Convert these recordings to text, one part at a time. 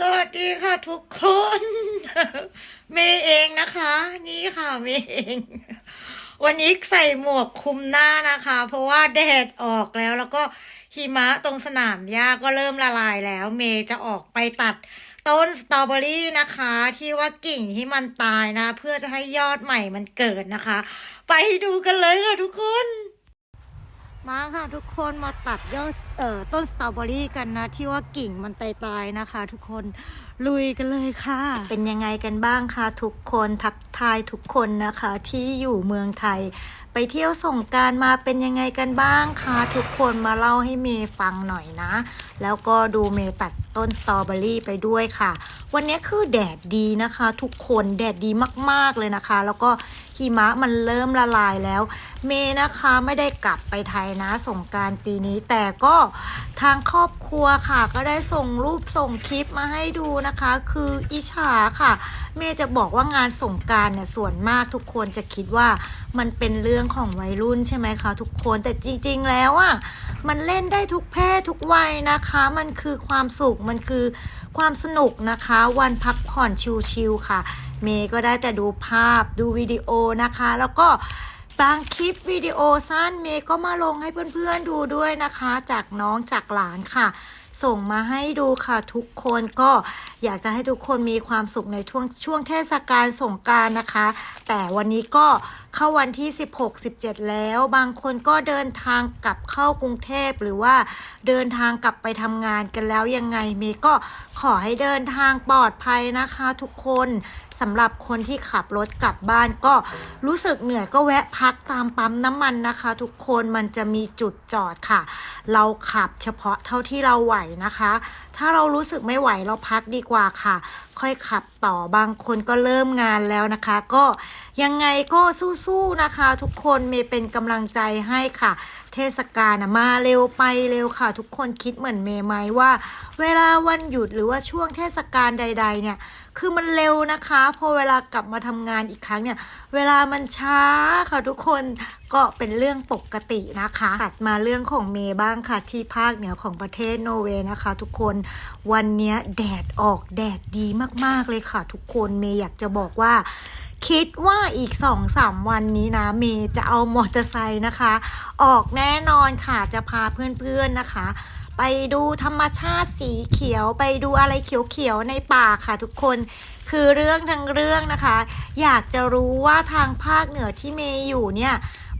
สวัสดีค่ะทุกคน เมย์เองนะคะ นี่ค่ะเมย์เอง วันนี้ใส่หมวกคุมหน้านะคะ เพราะว่าแดดออกแล้วแล้วก็หิมะตรงสนามหญ้าก็เริ่มละลายแล้ว เมย์จะออกไปตัดต้นสตรอเบอรี่นะคะ ที่ว่ากิ่งที่มันตายนะ เพื่อจะให้ยอดใหม่มันเกิดนะคะ ไปดูกันเลยค่ะทุกคน มาค่ะทุกคนมาตัดยอดเอ่อต้นสตรอเบอรี่กันนะ ที่ว่ากิ่งมันตายๆนะคะ ทุกคนลุยกันเลยค่ะ เป็นยังไงกันบ้างคะทุกคนทักทายทุกคนนะคะ ที่อยู่เมืองไทย ไปเที่ยวส่งการมาเป็นยังไงกันบ้างคะทุกคนมาเล่าให้เมย์ฟังหน่อยนะ แล้วก็ดูเมย์ตัดต้นสตรอเบอรี่ไปด้วยค่ะ วันนี้คือแดดดีนะคะ ทุกคนแดดดีมากๆเลยนะคะ แล้วก็ หิมะมันเริ่มละลายแล้ว เมย์นะคะไม่ได้กลับไปไทยนะสงการปีนี้ แต่ก็ทางครอบครัวค่ะ ก็ได้ส่งรูปส่งคลิปมาให้ดูนะคะ คืออิชาค่ะ เมย์จะบอกว่างานสงการเนี่ยส่วนมากทุกคนจะคิดว่ามันเป็นเรื่องของวัยรุ่นใช่ไหมคะทุกคนแต่จริง ๆ แล้วอะมันเล่นได้ทุกเพศทุกวัยนะคะ มันคือความสุขมันคือความสนุกนะคะ วันพักผ่อนชิลๆค่ะ เมย์ก็ได้แต่ดูภาพดูวิดีโอนะคะ แล้วก็บางคลิปวิดีโอสั้นเมย์ก็มาลงให้เพื่อนๆดูด้วยนะคะ จากน้องจากหลานค่ะ ส่งมาให้ดูค่ะทุกคนก็อยากจะให้ทุกคนมีความสุขในช่วงช่วงเทศกาลสงการนะคะ แต่วันนี้ก็ เข้าวันที่ 16 17 แล้ว บางคนก็เดินทางกลับเข้ากรุงเทพหรือว่าเดินทางกลับไปทำงานกันแล้วยังไงเมย์ก็ขอให้เดินทางปลอดภัยนะคะทุกคนสำหรับคนที่ขับรถกลับบ้านก็รู้สึกเหนื่อยก็แวะพักตามปั๊มน้ำมันนะคะ ทุกคนมันจะมีจุดจอดค่ะ เราขับเฉพาะเท่าที่เราไหวนะคะ ถ้าเรารู้สึกไม่ไหวเราพักดีกว่าค่ะค่อยขับต่อบางคนก็เริ่มงานแล้วนะคะ ก็ยังไงก็สู้ๆนะคะ ทุกคนเมย์เป็นกำลังใจให้ค่ะ เทศกาลนะมาเร็วไปเร็วค่ะ ทุกคนคิดเหมือนเมย์ไหมว่า เวลาวันหยุดหรือว่าช่วงเทศกาลใด ๆ เนี่ย คือมันเร็วนะคะ พอเวลากลับมาทำงานอีกครั้งเนี่ย เวลามันช้าค่ะทุกคนก็เป็นเรื่องปกตินะคะถัดมาเรื่องของเมย์บ้างค่ะ ที่ภาคเหนือของประเทศโนเวย์นะคะ ทุกคนวันนี้แดดออกแดดดีมากๆเลยค่ะ ทุกคนเมย์อยากจะบอกว่า คิดว่าอีกสองสามวันนี้นะ เมย์จะเอามอเตอร์ไซค์นะคะ ออกแน่นอนค่ะจะพาเพื่อนๆนะคะ ไปดูธรรมชาติสีเขียวไปดูอะไรเขียวๆในป่าค่ะทุกคนคือเรื่องทั้งเรื่องนะคะ อยากจะรู้ว่าทางภาคเหนือที่เมย์อยู่เนี่ย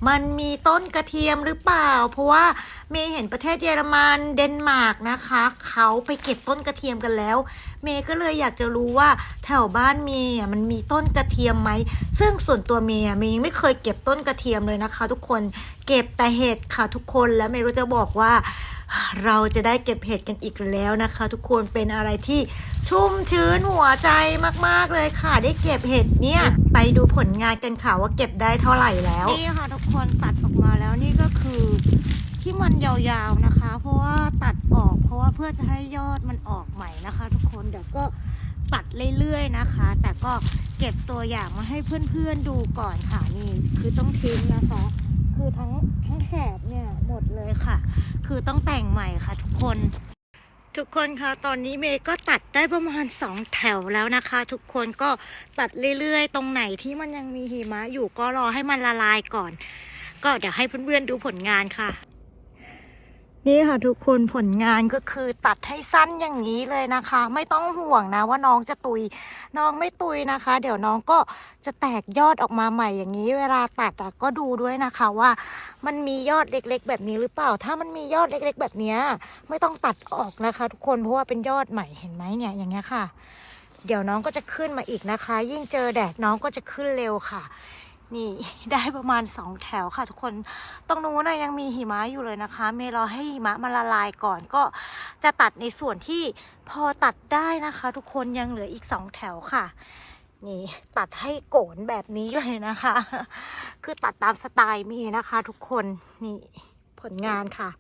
มันมีต้นกระเทียมหรือเปล่า เพราะว่าเมย์เห็นประเทศเยอรมันเดนมาร์กนะคะ เขาไปเก็บต้นกระเทียมกันแล้ว เมย์ก็เลยอยากจะรู้ว่าแถวบ้านเมย์อะมันมีต้นกระเทียมไหมซึ่งส่วนตัวเมย์อะเมย์ยังไม่เคยเก็บต้นกระเทียมเลยนะคะ ทุกคนเก็บแต่เห็ดค่ะทุกคนแล้วเมย์ก็จะบอกว่า เราจะได้เก็บเห็ดกันอีกแล้วนะคะ ทุกคนเป็นอะไรที่ชุ่มชื้นหัวใจมากๆเลยค่ะ ได้เก็บเห็ดเนี่ย ไปดูผลงานกันค่ะว่าเก็บได้เท่าไหร่แล้ว นี่ค่ะทุกคนตัดออกมาแล้วนี่ก็คือที่มันยาวๆนะคะ เพราะว่าตัดออกเพราะว่าเพื่อจะให้ยอดมันออกใหม่นะคะ ทุกคนเดี๋ยวก็ตัดเรื่อยๆนะคะ แต่ก็เก็บตัวอย่างมาให้เพื่อนๆดูก่อนค่ะนี่คือต้องทิ้งน ทั้งทั้งแถบเนี่ยหมดเลยค่ะ คือต้องแต่งใหม่ค่ะทุกคน ทุกคนคะตอนนี้เมย์ก็ตัดได้ประมาณสองแถวแล้วนะคะ ทุกคนก็ตัดเรื่อยๆ ตรงไหนที่มันยังมีหิมะอยู่ก็รอให้มันละลายก่อน ก็เดี๋ยวให้เพื่อนๆดูผลงานค่ะ นี่ค่ะทุกคนผลงานก็คือตัดให้สั้นอย่างนี้เลยนะคะ ไม่ต้องห่วงนะว่าน้องจะตุย น้องไม่ตุยนะคะ เดี๋ยวน้องก็จะแตกยอดออกมาใหม่อย่างนี้ เวลาตัดก็ดูด้วยนะคะว่า มันมียอดเล็กๆ แบบนี้หรือเปล่า ถ้ามันมียอดเล็ก ๆ แบบนี้ไม่ต้องตัดออกนะคะ ทุกคนเพราะว่าเป็นยอดใหม่เห็นไหมเนี่ยอย่างเงี้ยค่ะ เดี๋ยวน้องก็จะขึ้นมาอีกนะคะ ยิ่งเจอแดดน้องก็จะขึ้นเร็วค่ะ นี่ได้ประมาณสองแถวค่ะทุกคน ตรงนู้นนะยังมีหิมะอยู่เลยนะคะ เมย์รอให้หิมะมันละลายก่อนก็จะตัดในส่วนที่พอตัดได้นะคะ ทุกคนยังเหลืออีกสองแถวค่ะ นี่ตัดให้โกนแบบนี้เลยนะคะ คือตัดตามสไตล์เมีนะคะ ทุกคนนี่ผลงานค่ะ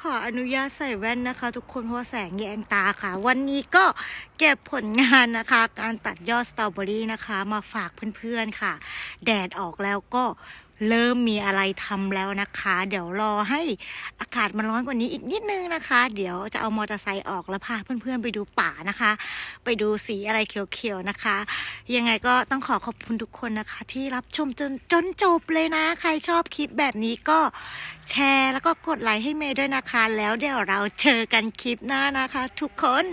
ขออนุญาตใส่แว่นนะคะ ทุกคนเพราะแสงแยงตาค่ะ วันนี้ก็เก็บผลงานนะคะ การตัดยอดสตรอเบอรี่นะคะ มาฝากเพื่อนๆค่ะ แดดออกแล้วก็ เริ่มมีอะไรทำแล้วนะคะ เดี๋ยวรอให้อากาศมันร้อนกว่านี้อีกนิดนึงนะคะ เดี๋ยวจะเอามอเตอร์ไซค์ออกแล้วพาเพื่อนๆไปดูป่านะคะ ไปดูสีอะไรเขียวๆนะคะ ยังไงก็ต้องขอขอบคุณทุกคนนะคะ ที่รับชมจนจนจบเลยนะ ใครชอบคลิปแบบนี้ก็แชร์แล้วก็กดไลค์ให้เมย์ด้วยนะคะ แล้วเดี๋ยวเราเจอกันคลิปหน้านะคะ ทุกคน